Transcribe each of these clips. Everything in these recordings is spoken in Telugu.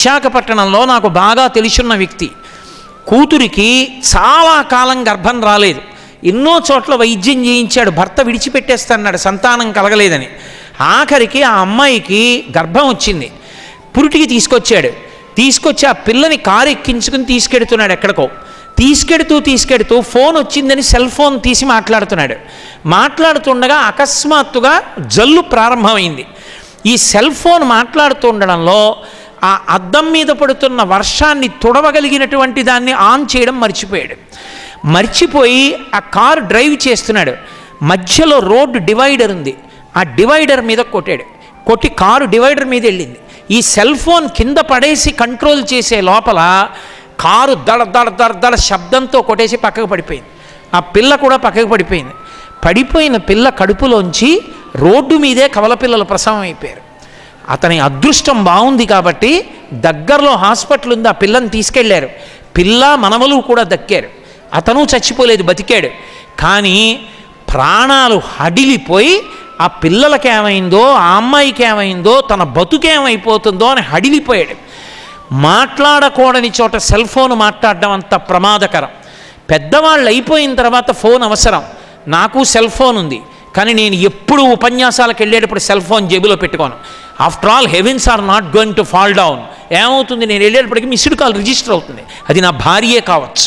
విశాఖపట్నంలో నాకు బాగా తెలిసున్న వ్యక్తి. కూతురికి చాలా కాలం గర్భం రాలేదు. ఎన్నో చోట్ల వైద్యం చేయించాడు భర్త విడిచిపెట్టేస్తాడు సంతానం కలగలేదని. ఆఖరికి ఆ అమ్మాయికి గర్భం వచ్చింది. పురిటికి తీసుకొచ్చాడు. తీసుకొచ్చి ఆ పిల్లని కారు ఎక్కించుకుని తీసుకెడుతున్నాడు ఎక్కడికో. తీసుకెడుతూ తీసుకెడుతూ ఫోన్ వచ్చిందని సెల్ ఫోన్ తీసి మాట్లాడుతున్నాడు. మాట్లాడుతుండగా అకస్మాత్తుగా జల్లు ప్రారంభమైంది. ఈ సెల్ ఫోన్ మాట్లాడుతుండడంలో ఆ అద్దం మీద పడుతున్న వర్షాన్ని తుడవగలిగినటువంటి దాన్ని ఆన్ చేయడం మర్చిపోయాడు. మర్చిపోయి ఆ కారు డ్రైవ్ చేస్తున్నాడు. మధ్యలో రోడ్డు డివైడర్ ఉంది. ఆ డివైడర్ మీద కొట్టాడు. కొట్టి కారు డివైడర్ మీద వెళ్ళింది. ఈ సెల్ ఫోన్ కింద పడేసి కంట్రోల్ చేసే లోపల కారు దడ దడ దడ దడ శబ్దంతో కొట్టేసి పక్కకు పడిపోయింది. ఆ పిల్ల కూడా పక్కకు పడిపోయింది. పడిపోయిన పిల్ల కడుపులోంచి రోడ్డు మీదే కవల పిల్లలు ప్రసవం అయిపోయారు. అతని అదృష్టం బాగుంది కాబట్టి దగ్గరలో హాస్పిటల్ ఉంది ఆ పిల్లని తీసుకెళ్ళారు పిల్ల మనవలు కూడా దక్కారు. అతను చచ్చిపోలేదు బతికాడు. కానీ ప్రాణాలు హడిలిపోయి ఆ పిల్లలకి ఏమైందో ఆ అమ్మాయికి ఏమైందో తన బతుకేమైపోతుందో అని హడిలిపోయాడు. మాట్లాడకూడని చోట సెల్ ఫోన్ మాట్లాడడం అంత ప్రమాదకరం. పెద్దవాళ్ళు అయిపోయిన తర్వాత ఫోన్ అవసరం. నాకు సెల్ ఫోన్ ఉంది. కానీ నేను ఎప్పుడు ఉపన్యాసాలకు వెళ్ళేటప్పుడు సెల్ ఫోన్ జేబులో పెట్టుకోను. After all heavens are not going to fall down ఏమవుతుంది? నేను వెళ్ళేటప్పటికి మిస్డ్ కాల్ రిజిస్టర్ అవుతుంది. అది నా భార్యే కావచ్చు.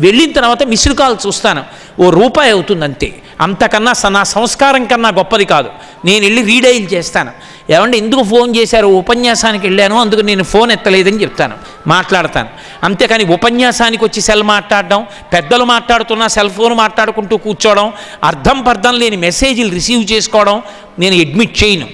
వెళ్ళిన తర్వాత మిస్డ్ కాల్ చూస్తాను. ఓ రూపాయి అవుతుంది అంతే అంతకన్నా స- నా సంస్కారం కన్నా గొప్పది కాదు. నేను వెళ్ళి రీడైల్ చేస్తాను. ఏమంటే ఎందుకు ఫోన్ చేశారు? ఉపన్యాసానికి వెళ్ళాను అందుకు నేను ఫోన్ ఎత్తలేదని చెప్తాను మాట్లాడతాను. అంతేకాని ఉపన్యాసానికి వచ్చి సెల్ మాట్లాడడం పెద్దలు మాట్లాడుతున్నా సెల్ ఫోన్ మాట్లాడుకుంటూ కూర్చోవడం అర్థం పర్థం లేని మెసేజ్లు రిసీవ్ చేసుకోవడం నేను అడ్మిట్ చేయను.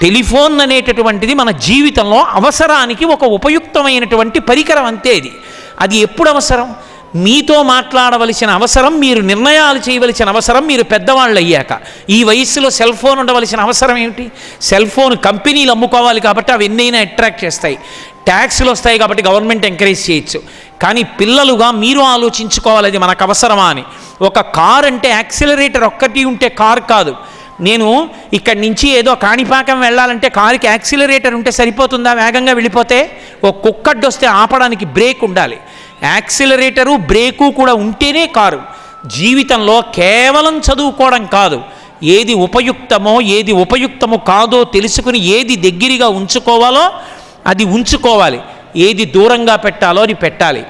టెలిఫోన్ అనేటటువంటిది మన జీవితంలో అవసరానికి ఒక ఉపయుక్తమైనటువంటి పరికరం అంతే ఇది. అది ఎప్పుడు అవసరం? మీతో మాట్లాడవలసిన అవసరం మీరు నిర్ణయాలు చేయవలసిన అవసరం మీరు పెద్దవాళ్ళు అయ్యాక. ఈ వయస్సులో సెల్ ఫోన్ ఉండవలసిన అవసరం ఏమిటి? సెల్ ఫోన్ కంపెనీలు అమ్ముకోవాలి కాబట్టి అవి ఎన్నైనా అట్రాక్ట్ చేస్తాయి. ట్యాక్స్లు వస్తాయి కాబట్టి గవర్నమెంట్ ఎంకరేజ్ చేయొచ్చు. కానీ పిల్లలుగా మీరు ఆలోచించుకోవాలి అది మనకు అవసరమా అని. ఒక కార్ అంటే యాక్సిలరేటర్ ఒక్కటి ఉంటే కార్ కాదు. నేను ఇక్కడి నుంచి ఏదో కాణిపాకం వెళ్ళాలంటే కారుకి యాక్సిలరేటర్ ఉంటే సరిపోతుందా? వేగంగా వెళ్ళిపోతే? ఒక కుక్కడ్డొస్తే ఆపడానికి బ్రేక్ ఉండాలి. యాక్సిలరేటరు బ్రేకు కూడా ఉంటేనే కారు. జీవితంలో కేవలం చదువుకోవడం కాదు. ఏది ఉపయుక్తమో ఏది ఉపయుక్తమో కాదో తెలుసుకుని ఏది దగ్గరగా ఉంచుకోవాలో అది ఉంచుకోవాలి. ఏది దూరంగా పెట్టాలో అది పెట్టాలి.